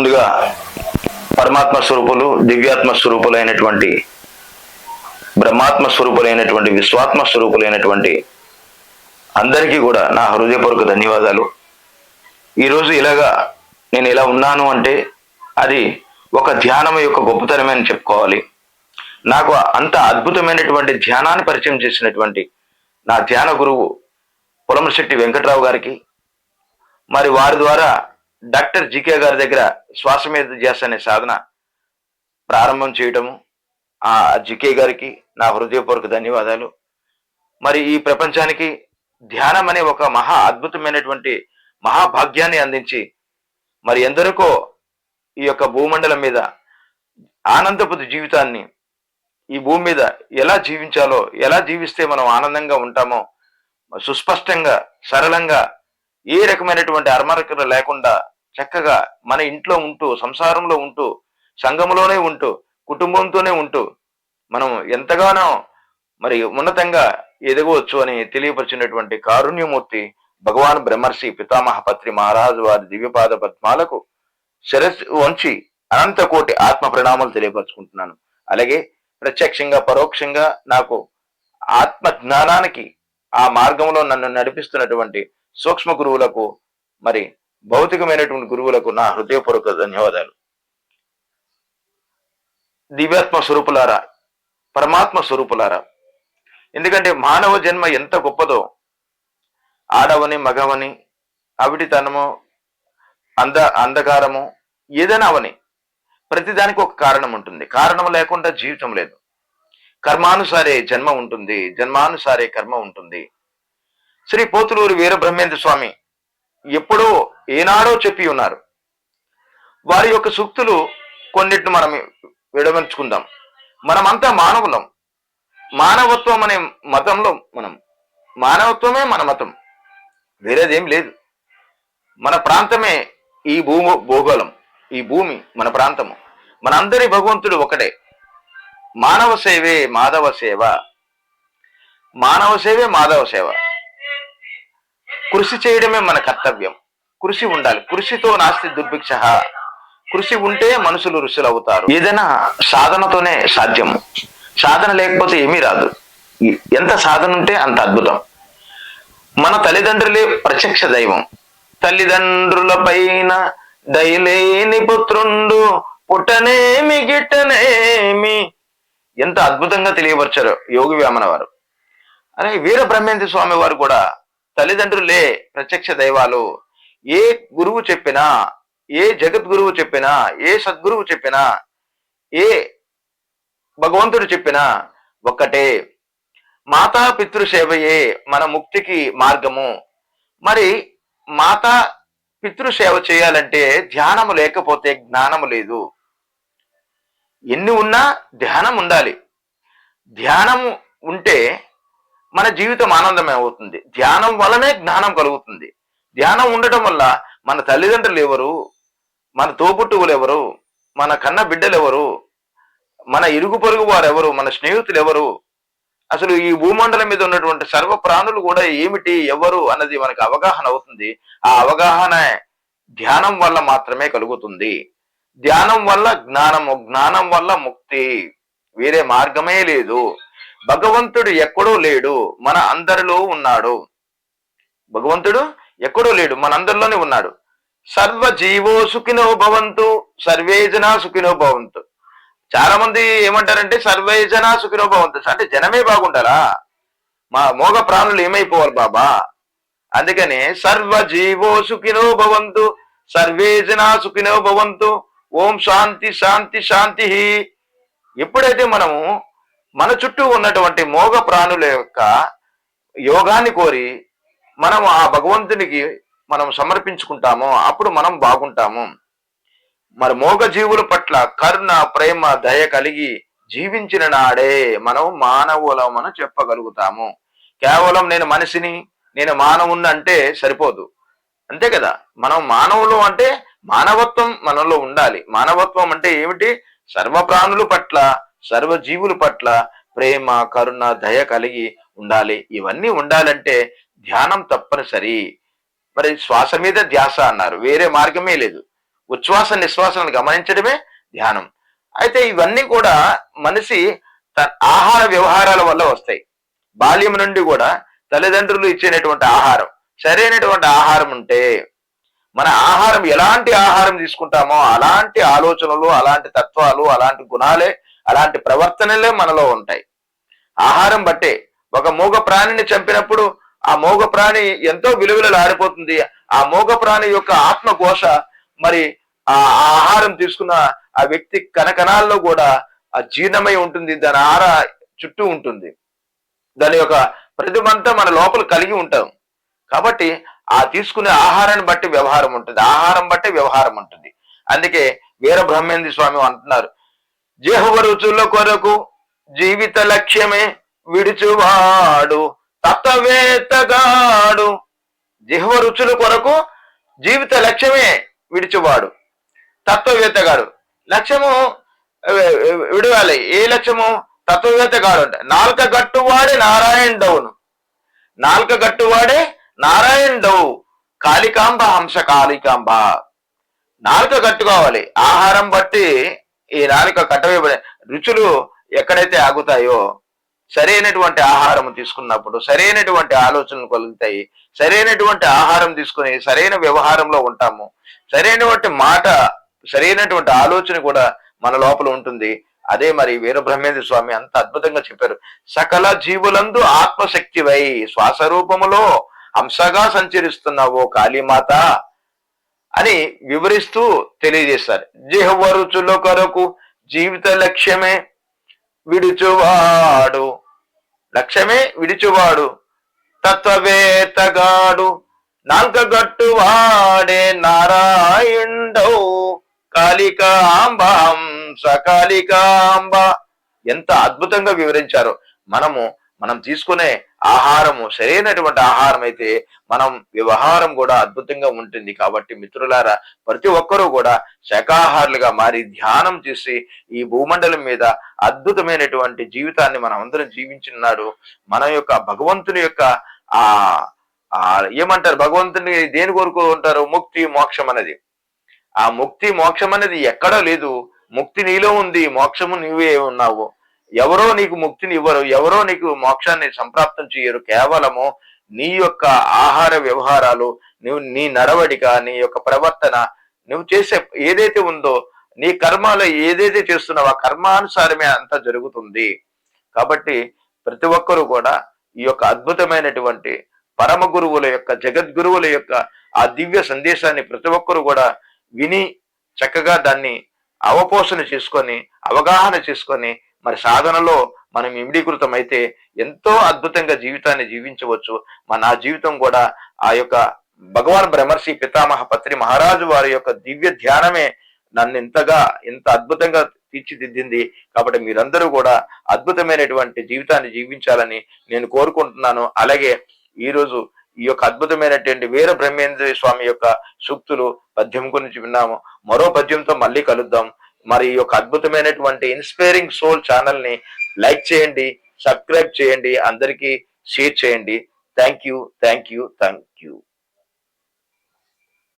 ముందుగా పరమాత్మ స్వరూపులు దివ్యాత్మ స్వరూపులైనటువంటి బ్రహ్మాత్మ స్వరూపులైనటువంటి విశ్వాత్మ స్వరూపులైనటువంటి అందరికీ కూడా నా హృదయపూర్వక ధన్యవాదాలు. ఈరోజు ఇలాగా నేను ఇలా ఉన్నాను అంటే అది ఒక ధ్యానం యొక్క గొప్పతనమే అని చెప్పుకోవాలి. నాకు అంత అద్భుతమైనటువంటి ధ్యానాన్ని పరిచయం చేసినటువంటి నా ధ్యాన గురువు పొలమశెట్టి వెంకట్రావు గారికి మరి వారి ద్వారా డాక్టర్ జీకే గారి దగ్గర శ్వాస మీద ధ్యాస అనే సాధన ప్రారంభం చేయటము. ఆ జికే గారికి నా హృదయపూర్వక ధన్యవాదాలు. మరి ఈ ప్రపంచానికి ధ్యానం అనే ఒక మహా అద్భుతమైనటువంటి మహాభాగ్యాన్ని అందించి మరి ఎందరికో ఈ యొక్క భూమండలం మీద ఆనందపు జీవితాన్ని ఈ భూమి మీద ఎలా జీవించాలో ఎలా జీవిస్తే మనం ఆనందంగా ఉంటామో సుస్పష్టంగా సరళంగా ఏ రకమైనటువంటి అరమరకలు లేకుండా చక్కగా మన ఇంట్లో ఉంటూ సంసారంలో ఉంటూ సంఘంలోనే ఉంటూ కుటుంబంతోనే ఉంటూ మనం ఎంతగానో మరి ఉన్నతంగా ఎదగవచ్చు అని తెలియపరిచినటువంటి కారుణ్యమూర్తి భగవాన్ బ్రహ్మర్షి పితామహ పత్రి మహారాజు వారి దివ్యపాద పద్మాలకు శిరస్సు వంచి అనంత కోటి ఆత్మ ప్రణామాలు తెలియపరుచుకుంటున్నాను. అలాగే ప్రత్యక్షంగా పరోక్షంగా నాకు ఆత్మ జ్ఞానానికి ఆ మార్గంలో నన్ను నడిపిస్తున్నటువంటి సూక్ష్మ గురువులకు మరి భౌతికమైనటువంటి గురువులకు నా హృదయపూర్వక ధన్యవాదాలు. దివ్యాత్మ స్వరూపులారా పరమాత్మ స్వరూపులారా ఎందుకంటే మానవ జన్మ ఎంత గొప్పదో ఆడవని మగవని అవిటితనము అంద అంధకారము ఏదైనా అవని ప్రతిదానికి ఒక కారణం ఉంటుంది. కారణం లేకుండా జీవితం లేదు. కర్మానుసారే జన్మ ఉంటుంది జన్మానుసారే కర్మ ఉంటుంది. శ్రీ పోతులూరి వీరబ్రహ్మేంద్ర స్వామి ఎప్పుడో ఏనాడో చెప్పి ఉన్నారు. వారి యొక్క సూక్తులు కొన్నిటిని మనం విడమర్చుకుందాం. మనమంతా మానవులం. మానవత్వం అనే మతంలో మనం మానవత్వమే మన మతం. వేరేదేం లేదు. మన ప్రాంతమే ఈ భూము భూగోళం ఈ భూమి మన ప్రాంతము. మనందరి భగవంతుడు ఒకటే. మానవ సేవే మాధవ సేవ. మానవ సేవే మాధవ సేవ. కృషి చేయడమే మన కర్తవ్యం. కృషి ఉండాలి. కృషితో నాస్తి దుర్భిక్ష. కృషి ఉంటే మనుషులు ఋషులు అవుతారు ఏదైనా సాధనతోనే సాధ్యము. సాధన లేకపోతే ఏమీ రాదు. ఎంత సాధన ఉంటే అంత అద్భుతం. మన తల్లిదండ్రులే ప్రత్యక్ష దైవం. తల్లిదండ్రుల పైన దయలేని పుత్రుండు పుట్టనేమి గిట్టనేమి? ఎంత అద్భుతంగా తెలియపరిచారు యోగి వేమన వారు. అరే వీర బ్రహ్మేంద్ర స్వామి వారు కూడా తల్లిదండ్రులే ప్రత్యక్ష దైవాలు. ఏ గురువు చెప్పినా ఏ జగద్గురువు చెప్పినా ఏ సద్గురువు చెప్పినా ఏ భగవంతుడు చెప్పినా ఒక్కటే. మాతా పితృ సేవయే మన ముక్తికి మార్గము. మరి మాతా పితృ సేవ చేయాలంటే ధ్యానము లేకపోతే జ్ఞానము లేదు. ఎన్ని ఉన్నా ధ్యానం ఉండాలి. ధ్యానము ఉంటే మన జీవితం ఆనందమే అవుతుంది. ధ్యానం వలనే జ్ఞానం కలుగుతుంది. ధ్యానం ఉండటం వల్ల మన తల్లిదండ్రులు ఎవరు? మన తోబుట్టువులు ఎవరు? మన కన్న బిడ్డలు ఎవరు? మన ఇరుగు పొరుగు వారు ఎవరు? మన స్నేహితులు ఎవరు? అసలు ఈ భూమండలం మీద ఉన్నటువంటి సర్వ ప్రాణులు కూడా ఏమిటి? ఎవరు? అన్నది మనకు అవగాహన అవుతుంది. ఆ అవగాహన ధ్యానం వల్ల మాత్రమే కలుగుతుంది. ధ్యానం వల్ల జ్ఞానము జ్ఞానం వల్ల ముక్తి. వేరే మార్గమే లేదు. భగవంతుడు ఎక్కడో లేడు మన అందరిలో ఉన్నాడు. భగవంతుడు ఎక్కడో లేడు మన అందరిలోనే ఉన్నాడు. సర్వ జీవో సుఖినో భవంతు సర్వేజనా సుఖినో భవంతు. చాలా మంది ఏమంటారంటే సర్వేజన సుఖినో భవంతు. అంటే జనమే బాగుంటారా? మా మోగ ప్రాణులు ఏమైపోవాలి బాబా? అందుకని సర్వ జీవో సుఖినో భవంతు సర్వేజనా సుఖినో భవంతు. ఓం శాంతి శాంతి శాంతి. ఎప్పుడైతే మనము మన చుట్టూ ఉన్నటువంటి మోగ ప్రాణుల యొక్క యోగాన్ని కోరి మనం ఆ భగవంతునికి మనం సమర్పించుకుంటాము అప్పుడు మనం బాగుంటాము. మరి మోగ జీవుల పట్ల కరుణ ప్రేమ దయ కలిగి జీవించిన నాడే మనం మానవులమని చెప్పగలుగుతాము. కేవలం నేను మనిషిని నేను మానవుని అంటే సరిపోదు. అంతే కదా? మనం మానవులు అంటే మానవత్వం మనలో ఉండాలి. మానవత్వం అంటే ఏమిటి? సర్వ ప్రాణుల పట్ల సర్వజీవుల పట్ల ప్రేమ కరుణ దయ కలిగి ఉండాలి. ఇవన్నీ ఉండాలంటే ధ్యానం తప్పనిసరి. మరి శ్వాస మీద ధ్యాస అన్నారు. వేరే మార్గమే లేదు. ఉచ్ఛ్వాస నిశ్వాసాలను గమనించడమే ధ్యానం. అయితే ఇవన్నీ కూడా మనిషి ఆహార వ్యవహారాల వల్ల వస్తాయి. బాల్యం నుండి కూడా తల్లిదండ్రులు ఇచ్చేటటువంటి ఆహారం సరైనటువంటి ఆహారం ఉంటే మన ఆహారం ఎలాంటి ఆహారం తీసుకుంటామో అలాంటి ఆలోచనలు అలాంటి తత్వాలు అలాంటి గుణాలే అలాంటి ప్రవర్తనలే మనలో ఉంటాయి. ఆహారం బట్టే ఒక మూగ ప్రాణిని చంపినప్పుడు ఆ మూగ ప్రాణి ఎంతో విలువలాడిపోతుంది ఆ మూగ ప్రాణి యొక్క ఆత్మఘోష మరి ఆ ఆహారం తీసుకున్న ఆ వ్యక్తి కనకణాల్లో కూడా ఆ జీర్ణమై ఉంటుంది. దాని ఆర చుట్టూ ఉంటుంది. దాని యొక్క ప్రతిమంతా మన లోపల కలిగి ఉంటాం. కాబట్టి ఆ తీసుకునే ఆహారాన్ని బట్టి వ్యవహారం ఉంటుంది. ఆహారం బట్టి వ్యవహారం ఉంటుంది. అందుకే వీర బ్రహ్మేంద్ర స్వామి అంటున్నారు రుచుల కొరకు జీవిత లక్ష్యమే విడుచువాడు తత్వవేత్తగాడు. జిహ్వ రుచుల కొరకు జీవిత లక్ష్యమే విడిచువాడు తత్వవేత్తగాడు. లక్ష్యము విడవాలి. ఏ లక్ష్యము? తత్వవేత్తగాడు అంటే నాలుక గట్టువాడే నారాయణ డౌను నాలుక గట్టువాడే నారాయణ డౌ కాళికాంబ హంస కాళికాంబ. నాలుక కట్టుకోవాలి ఆహారం బట్టి ఈ నాలుక కట్టవేయబడే రుచులు ఎక్కడైతే ఆగుతాయో సరైనటువంటి ఆహారం తీసుకున్నప్పుడు సరైనటువంటి ఆలోచనలు కలుగుతాయి. సరైనటువంటి ఆహారం తీసుకుని సరైన వ్యవహారంలో ఉంటాము. సరైనటువంటి మాట సరైనటువంటి ఆలోచన కూడా మన లోపల ఉంటుంది. అదే మరి వీరబ్రహ్మేంద్ర స్వామి అంత అద్భుతంగా చెప్పారు. సకల జీవులందు ఆత్మశక్తివై శ్వాస రూపములో హంసగా సంచరిస్తున్నావు కాళీమాత అని వివరిస్తూ తెలియజేస్తారు. జిహ్వరుచుల కొరకు జీవిత లక్ష్యమే విడుచువాడు. లక్ష్యమే విడిచువాడు. తత్వవేత్తగాడు. నాల్కగట్టువాడే నారాయణుడవు కాళికాంబ హంస కాళికాంబ ఎంత అద్భుతంగా వివరించారు. మనము మనం తీసుకునే ఆహారము సరైనటువంటి ఆహారం అయితే మనం వ్యవహారం కూడా అద్భుతంగా ఉంటుంది. కాబట్టి మిత్రులారా ప్రతి ఒక్కరూ కూడా శాకాహారులుగా మారి ధ్యానం చేసి ఈ భూమండలం మీద అద్భుతమైనటువంటి జీవితాన్ని మనం అందరం జీవించున్నాడు మన యొక్క భగవంతుని యొక్క ఆ ఏమంటారు? భగవంతుని దేని కొరకు ఉంటారు ముక్తి మోక్షం అనేది. ఆ ముక్తి మోక్షం అనేది ఎక్కడా లేదు. ముక్తి నీలో ఉంది మోక్షము నీవే ఉన్నావు. ఎవరో నీకు ముక్తిని ఇవ్వరు ఎవరో నీకు మోక్షాన్ని సంప్రాప్తం చేయరు. కేవలము నీ యొక్క ఆహార వ్యవహారాలు నువ్వు నీ నడవడిక నీ యొక్క ప్రవర్తన నువ్వు చేసే ఏదైతే ఉందో నీ కర్మలో ఏదైతే చేస్తున్నావో ఆ కర్మానుసారమే అంతా జరుగుతుంది. కాబట్టి ప్రతి ఒక్కరూ కూడా ఈ యొక్క అద్భుతమైనటువంటి పరమ గురువుల యొక్క జగద్గురువుల యొక్క ఆ దివ్య సందేశాన్ని ప్రతి ఒక్కరు కూడా విని చక్కగా దాన్ని అవపోషణ చేసుకొని అవగాహన చేసుకొని మరి సాధనలో మనం ఇమిడీకృతం అయితే ఎంతో అద్భుతంగా జీవితాన్ని జీవించవచ్చు. మన ఆ జీవితం కూడా ఆ యొక్క భగవాన్ బ్రహ్మర్షి పితామహ పత్రి మహారాజు వారి యొక్క దివ్య ధ్యానమే నన్ను ఇంతగా ఇంత అద్భుతంగా తీర్చిదిద్దింది. కాబట్టి మీరందరూ కూడా అద్భుతమైనటువంటి జీవితాన్ని జీవించాలని నేను కోరుకుంటున్నాను. అలాగే ఈరోజు ఈ యొక్క అద్భుతమైనటువంటి వీర బ్రహ్మేంద్ర స్వామి యొక్క సూక్తులు పద్యం గురించి విన్నాము. మరో పద్యంతో మళ్ళీ కలుద్దాం. మరి ఈ యొక్క అద్భుతమైనటువంటి ఇన్స్పైరింగ్ సోల్ ఛానల్ని లైక్ చేయండి సబ్స్క్రైబ్ చేయండి అందరికీ షేర్ చేయండి. Thank you thank you thank you